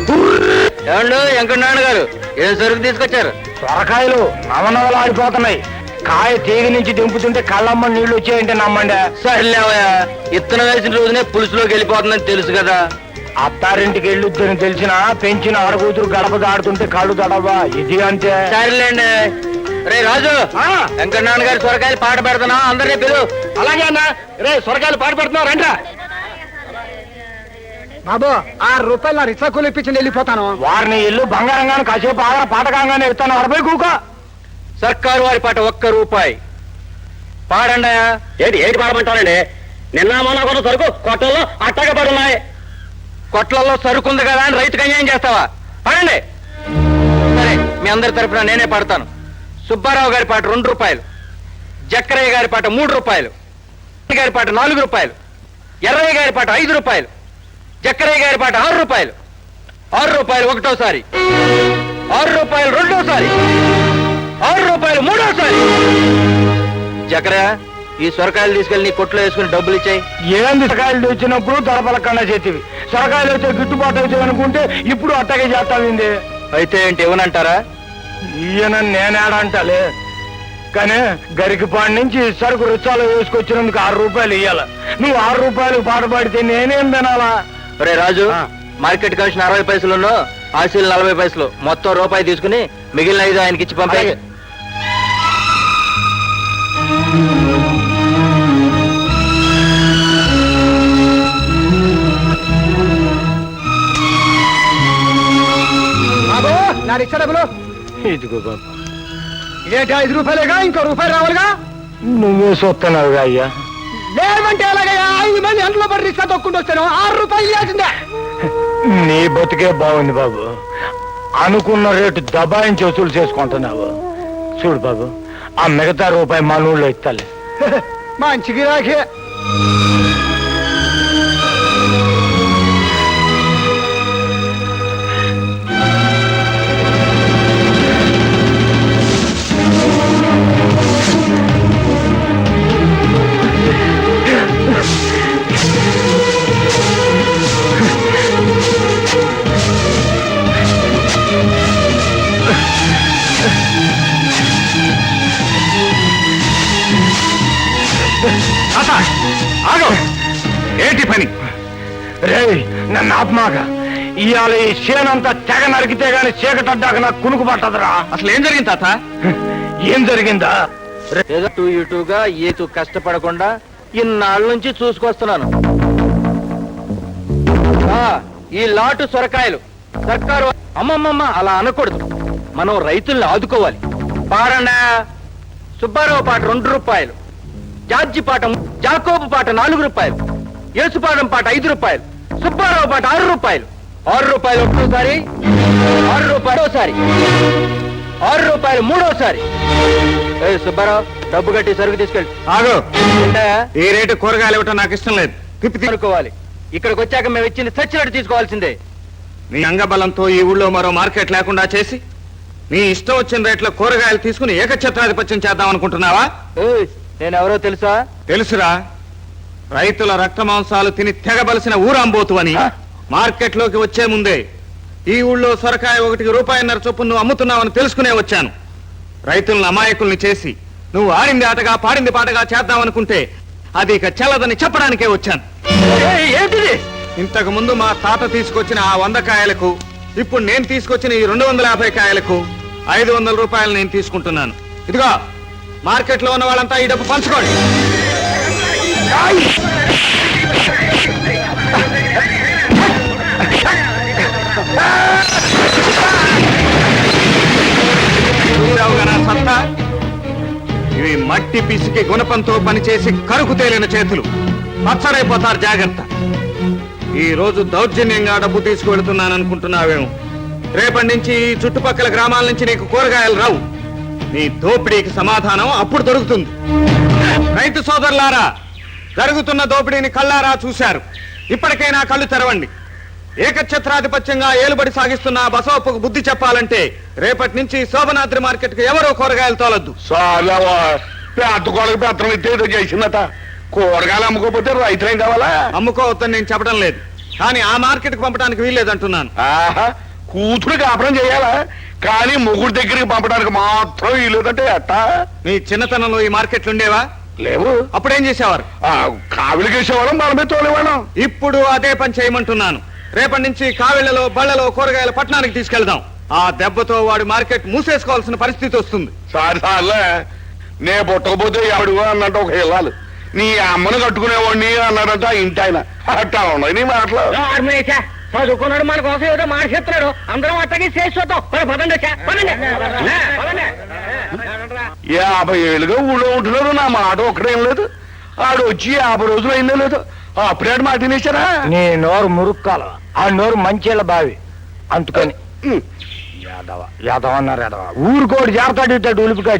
ఏమండు వెంకటనారాయణ గారు ఏం సరుకు తీసుకొచ్చారు? సొరకాయలు నవనవలాడిపోతున్నాయి. కాయ తీగ నుంచి దింపుతుంటే కళ్ళమ్మ నీళ్ళు వచ్చాయంటే నమ్మండి? సర్లేవయ్యా ఇత్తనం వేసిన రోజునే పులుసులోకి వెళ్ళిపోతుందని తెలుసు కదా. అత్తారింటికి వెళ్ళొద్దని తెలిసిన పెంచిన ఆడకూతురు గడప దాడుతుంటే కళ్ళు దడవా ఇది అంతే. సరేలేండి. రే రాజు వెంకటనారాయణ గారి సొరకాయలు పాట పెడుతున్నా అందరినీ పిలు అలాగే అన్న. రే సొరకాయలు పాటు పెడుతున్నావు రండ్రా. బాబు ఆరు రూపాయలు నా రిక్షా కూలి ఇప్పించి వెళ్ళిపోతాను. వారిని ఇల్లు బంగారంగాను కాసేపు ఆగర పాటకంగానే ఇస్తాను అరవై కూక సర్కారు వారి పాట ఒక్క రూపాయి. పాడండి ఏంటి ఏంటి పాడమంటారండి? నిన్న మొన్న కూడా సరుకు కొట్టల్లో అట్టగా పడున్నాయి. కొట్లలో సరుకుంది కదా అని రైతుకు అన్యాయం చేస్తావా? పాడండి. సరే మీ అందరి తరపున నేనే పాడతాను. సుబ్బారావు గారి పాట రెండు రూపాయలు. జక్కరయ్య గారి పాట మూడు రూపాయలు. గారి పాట నాలుగు రూపాయలు. ఎర్రయ్య గారి పాట ఐదు రూపాయలు. జక్కరయ్య గారి పాట ఆరు రూపాయలు. ఆరు రూపాయలు ఒకటోసారి. ఆరు రూపాయలు రెండోసారి. ఆరు రూపాయలు మూడోసారి. జక్కరయ్య ఈ సొరకాయలు తీసుకెళ్ళి నీ కొట్లో వేసుకుని డబ్బులు ఇచ్చాయి. ఏంది? సొరకాయలు తెచ్చినప్పుడు దొరపల కన్నా చేతివి. సొరకాయలు అయితే గిట్టుబాటు అవుతాయి అనుకుంటే ఇప్పుడు అట్టగే చేస్తావింది అయితే ఏంటి ఇవ్వనంటారా ఈయన నేనేడంటలే. కానీ గరికిపాడి నుంచి సరుకు రుచాలు వేసుకొచ్చినందుకు ఆరు రూపాయలు ఇయ్యాల. నువ్వు ఆరు రూపాయలు పాట పాడితే నేనేం తినాలా ఒరే రాజు. మార్కెట్ కమిషన్ అరవై పైసలు ఆశీలు నలభై పైసలు. మొత్తం రూపాయి తీసుకుని మిగిలిన ఐదు ఆయనకి ఇచ్చి పంపే. అలాగే. బాబు నా రిక్షా డబ్బులు. ఇదిగో బాబు. ఇదేంటి ఐదు రూపాయలేగా ఇంకో రూపాయలు రావాలిగా? నువ్వే చూస్తున్నావు అయ్యా. లేదంటే ఎలాగయ్యా ఐదు మంది ఎంతలో పడి రిక్షా తొక్కుంటూ వస్తాను ఆరు రూపాయలు ఇవ్వాల్సిందే. నీ బతికే బాగుంది బాబు. అనుకున్న రేటు దబాయించి వసూలు చేసుకుంటున్నావు. చూడు బాబు ఆ మిగతా రూపాయి మా నూళ్ళో ఇస్తాలే మంచి గిరాకీ ఆగు. ఏంటి పని? రే నన్ను ఆత్మాక ఇవాళ ఈ చేనంతా తెగ నరికితే గాని చీకటడ్డాక నాకు కునుకు పట్టదురా. అసలు ఏం జరిగింది తాత? ఏం జరిగిందా? ఏదో టూ ఇటుగా ఏతు కష్టపడకుండా ఇన్నాళ్ళ నుంచి చూసుకొస్తున్నాను. ఆ, ఈ లాటు సొరకాయలు సర్కారు అమ్మమ్మమ్మ అలా అనకూడదు. మనం రైతుల్ని ఆదుకోవాలి. పాడండా సుబ్బారావు పాట రెండు రూపాయలు. జార్జి పాట జాకోబు పాట నాలుగు రూపాయలు. యేసుపాదం పాట ఐదు రూపాయలు. సుబ్బారావు పాట ఆరు రూపాయలు. ఆరు రూపాయలు ఒకటోసారి ఆరు రూపాయలు ఒకసారి ఆరు రూపాయలు మూడోసారి. ఏ సుబ్బారావు డబ్బు కట్టి సరుకు తీసుకెళ్ళి. ఆగు? ఈ రేటు కూరగాయలు ఇవ్వటం నాకు ఇష్టం లేదు. తిప్పి అనుకోవాలి. ఇక్కడికి వచ్చాక మేము ఇచ్చింది సచ్చినట్టు తీసుకోవాల్సిందే. నీ అంగబలంతో ఈ ఊళ్ళో మరో మార్కెట్ లేకుండా చేసి నీ ఇష్టం వచ్చిన రేట్లో కూరగాయలు తీసుకుని ఏకఛత్రాధిపత్యం చేద్దాం అనుకుంటున్నావా ఏయ్, నేను ఎవరో తెలుసా? తెలుసురా. రైతుల రక్త మాంసాలు తిని తెగబలిసిన ఊరంబోతు అని? మార్కెట్లోకి వచ్చే ముందే ఈ ఊళ్ళో సొరకాయ ఒకటికి రూపాయిన్నర చొప్పున నువ్వు అమ్ముతున్నావని తెలుసుకునే వచ్చాను. రైతులను అమాయకుల్ని చేసి నువ్వు ఆడింది ఆటగా పాడింది పాటగా చేద్దాం అనుకుంటే అది ఇక చెల్లదని చెప్పడానికే వచ్చాను. ఏంటిది? ఇంతకు ముందు మా తాత తీసుకొచ్చిన ఆ వంద కాయలకు ఇప్పుడు నేను తీసుకొచ్చిన ఈ రెండు వందల యాభై కాయలకు ఐదు వందల రూపాయలు నేను తీసుకుంటున్నాను. ఇదిగో మార్కెట్లో ఉన్న వాళ్ళంతా ఈ డబ్బు పంచుకోండి. సత్తా? ఇవి మట్టి పిసికి గుణపంతో పనిచేసి కరుకు తేలిన చేతులు. పచ్చడైపోతారు జాగ్రత్త. ఈ రోజు దౌర్జన్యంగా డబ్బు తీసుకువెళుతున్నాను అనుకుంటున్నావేమో రేపటి నుంచి ఈ చుట్టుపక్కల గ్రామాల నుంచి నీకు కూరగాయలు రావు. నీ దోపిడీకి సమాధానం అప్పుడు దొరుకుతుంది. రైతు సోదరులారా జరుగుతున్న దోపిడీని కళ్ళారా చూశారు. ఇప్పటికైనా కళ్ళు తెరవండి. ఏకఛత్రాధిపత్యంగా ఏలుబడి సాగిస్తున్న బసవప్పకు బుద్ధి చెప్పాలంటే రేపటి నుంచి శోభనాద్రి మార్కెట్కు ఎవరో కూరగాయలు తోలొద్దు. చేసిందట. కూరగాయలు అమ్ముకోపోతే రైతులేం కావాలా? అమ్ముకోవద్దని నేను చెప్పడం లేదు. కానీ ఆ మార్కెట్కు పంపడానికి వీల్లేదంటున్నాను. ఆహా కూతురు కాపురం చేయాలా? కానీ మొగుడు దగ్గరికి పంపడానికి మాత్రం లేదంటే ఎట్టా మీ చిన్నతనంలో ఈ మార్కెట్లు ఉండేవా? లేవు. అప్పుడేం చేసేవారు? ఆ, కావిలికేసేవాళ్ళం మనమే తోలేవాళ్ళం. ఇప్పుడు అదే పని చేయమంటున్నాను. రేపటి నుంచి కావిళ్ళలో బళ్ళలో కూరగాయల పట్టణానికి తీసుకెళ్దాం. ఆ దెబ్బతో వాడి మార్కెట్ మూసేసుకోవాల్సిన పరిస్థితి వస్తుంది. సారి సార్లే నే పుట్టకపోతే ఎవడు అన్నట్టు ఒక ఇల్లాలు నీ అమ్మను కట్టుకునేవాడిని అన్నాడంట ఇంటి ఆయన అట్టా ఉన్నాయి నీ మాటలు. చదువుకున్నాడు మన కోసం ఏదో మాట చెప్తున్నాడు. అందరం అట్టకి చేసి చూద్దాం. మరి పదండి యాభై ఏళ్ళుగా ఊళ్ళో ఉంటున్నారు. నా మాట ఒక్కడేం లేదు. ఆడు వచ్చి యాభై రోజులు అయిందో లేదు. అప్పుడే మాట తినేశారా నీ నోరు మురుక్కాల. ఆ నోరు మంచిళ్ళ బావి. అందుకని. యాదవ యాదవ అన్నారు యాదవ. ఊరుకోడు జాగ్రత్త ఉలిపికాయ